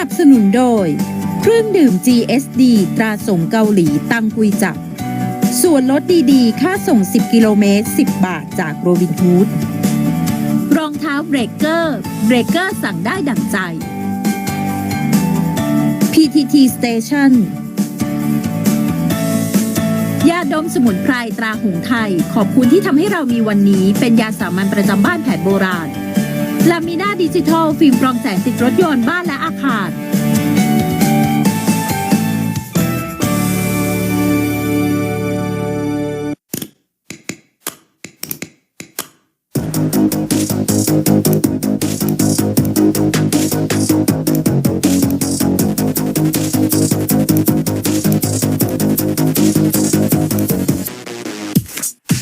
นับสนุนโดย เครื่องดื่ม GSD ตราส่งเกาหลีตังกุยจับ ส่วนลดดีๆ ค่าส่ง 10 กิโลเมตร 10 บาทจากโรบินฮูด รองเท้าเบรกเกอร์ เบรกเกอร์สั่งได้ดั่งใจ PTT Station ยาดมสมุนไพรตราหงไทย ขอบคุณที่ทำให้เรามีวันนี้ เป็นยาสามัญประจำบ้านแผนโบราณ ลามิน่าดิจิทัลฟิล์มกรองแสงติดรถยนต์บ้านและอาคาร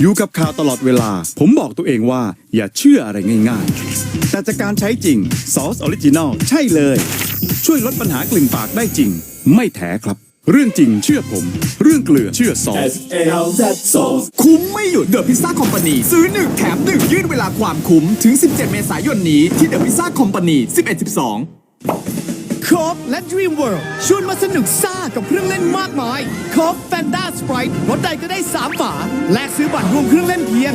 อยู่กับข่าวตลอดเวลา ผมบอกตัวเองว่าอย่าเชื่ออะไรง่ายๆ แต่จากการใช้จริงซอสออริจินอลใช่เลย ช่วยลดปัญหากลิ่นปากได้จริง ไม่แถครับ เรื่องจริงเชื่อผม เรื่องเกลือเชื่อซอสคุ้มไม่หยุดเดอะพิซซ่าคอมพานีซื้อ 1 แถม 1 ยืดเวลาความคุ้มถึง 17 เมษายนนี้ที่เดอะพิซซ่าคอมพานี11-12 โคฟและ Dream World ชวนมาสนุกซ่ากับเครื่องเล่นมากมายโคฟแฟนตาสปรายรถใดก็ได้ 3 ฝา แลกซื้อบัตรรวมเครื่องเล่นเพียง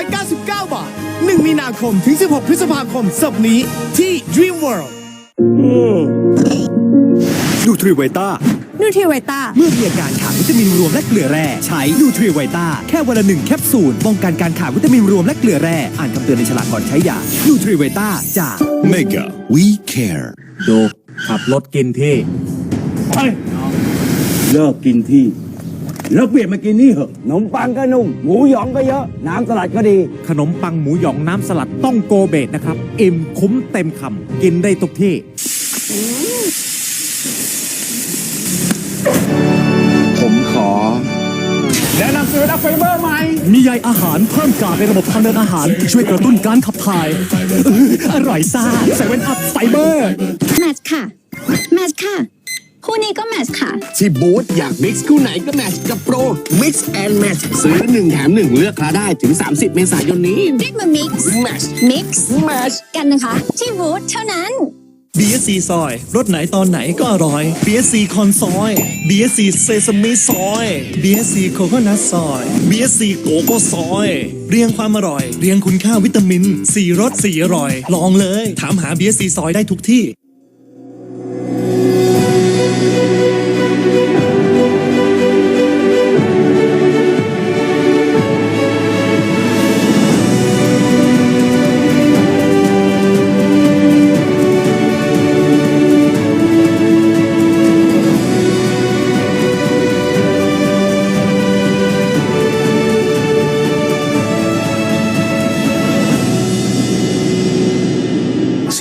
399 บาท 1 มีนาคมถึง 16 พฤษภาคมศพนี้ที่ Dream World นูทริเวต้านูทริเวต้าเมื่อมีอาการขาดวิตามินรวมและเกลือแร่ใช้นูทริเวต้าแค่วันละหนึ่งแคปซูลป้องกันการขาดวิตามินรวมและเกลือแร่อ่านคำเตือนในฉลากก่อนใช้ยานูทริเวต้าจาก Mega We Care ดู ขับรถกินที่เลิกกินที่ แล้วเปลี่ยนมากินนี่เหอะขนมปังก็นุ่ม หมูหยองก็เยอะ น้ำสลัดก็ดี ขนมปังหมูหยองน้ำสลัดต้องโกเบตนะครับ อิ่มคุ้มเต็มคำกินได้ทุกที่ผมขอ มีใยอาหารเพิ่มกากในระบบทางเดินอาหาร ช่วยกระตุ้นการขับถ่ายอื้ออร่อยซ่าใส่เว้นอัพไฟเบอร์ แมทช์ค่ะ แมทช์ค่ะ คู่นี้ก็แมทช์ค่ะ ที่บูธอยากมิกซ์คู่ไหนก็แมทช์กับโปร Mix and Match ซื้อ 1 แถม 1 เลือกคาได้ถึง 30 เมษายนนี้ เรียกมา mix Match mix Match กันนะคะ ที่บูธเท่านั้น BSC ซอย รถไหนตอนไหนก็อร่อย BSC คอนซอย BSC เซซามิซอย BSC โคโคนัทซอย BSC โกโก้ซอย เรียงความอร่อย เรียงคุณค่าวิตามิน 4รส4อร่อย ลองเลย ถามหา BSC ซอยได้ทุกที่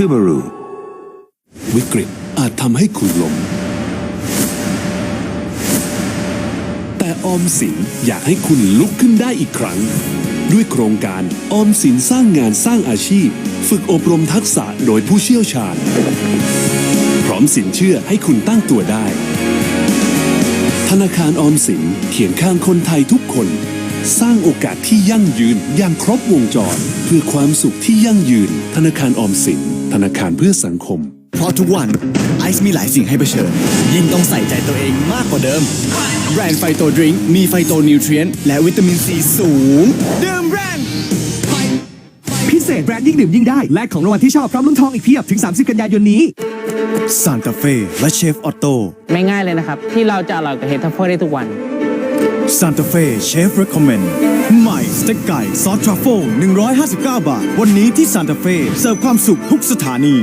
ซูบารุวิกฤตอาจทำให้คุณล้มแต่ออมสินอยากให้คุณลุกขึ้นได้อีกครั้ง ด้วยโครงการออมสินสร้างงานสร้างอาชีพ ฝึกอบรมทักษะโดยผู้เชี่ยวชาญ พร้อมสินเชื่อให้คุณตั้งตัวได้ ธนาคารออมสินเขียนข้างคนไทยทุกคน สร้างโอกาสที่ยั่งยืนอย่างครบวงจร เพื่อความสุขที่ยั่งยืน ธนาคารออมสิน ธนาคารเพื่อสังคม เพราะทุกวันไอซ์มีหลายสิ่งให้เผชิญ ยิ่งต้องใส่ใจตัวเองมากกว่าเดิม แบรนด์ไฟโตดริงก์มีไฟโตนิวเทรียนและวิตามินซีสูงดื่มแบรนด์พิเศษแบรนด์ยิ่งดื่มยิ่งได้ และของรางวัลที่ชอบพร้อมลุ้นทองอีกเพียบถึง 30 กันยายนนี้ซานตาเฟ่และเชฟออโต้ไม่ง่ายเลยนะครับ ที่เราจะอร่อยกับเฮดทัฟเฟิลได้ทุกวัน ซานตาเฟ่เชฟ recommend ใหม่สเต็กไก่ซอสทรัฟเฟิล159 บาท วันนี้ที่ซานตาเฟ่เสิร์ฟความสุขทุกสถานี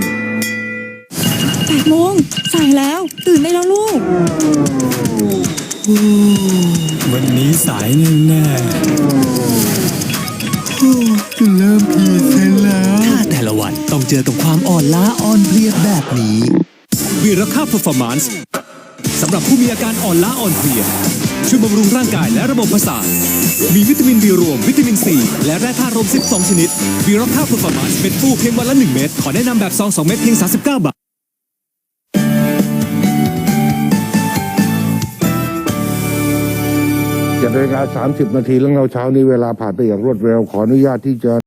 แปดโมงสายแล้ว ตื่นได้แล้วลูก วันนี้สายแน่ๆเริ่มพีเซนแล้วถ้าแต่ละวันต้องเจอกับความอ่อนล้าอ่อนเพลียแบบนี้วีรค่า performance สำหรับผู้มีอาการอ่อนล้าอ่อนเพลีย ช่วยบำรุงร่างกายและระบบประสาท มีวิตามินบีรวม วิตามินซีและแร่ธาตุรวม 12 ชนิดวีรค่า performance เม็ดฟูเพียงวันละ 1 เม็ด ขอแนะนำแบบซอง 2 เม็ดเพียง 39 บาท7นาฬิกา30นาทีแล้วเราเช้านี้เวลาผ่านไปอย่างรวดเร็ว ขออนุญาตที่จะ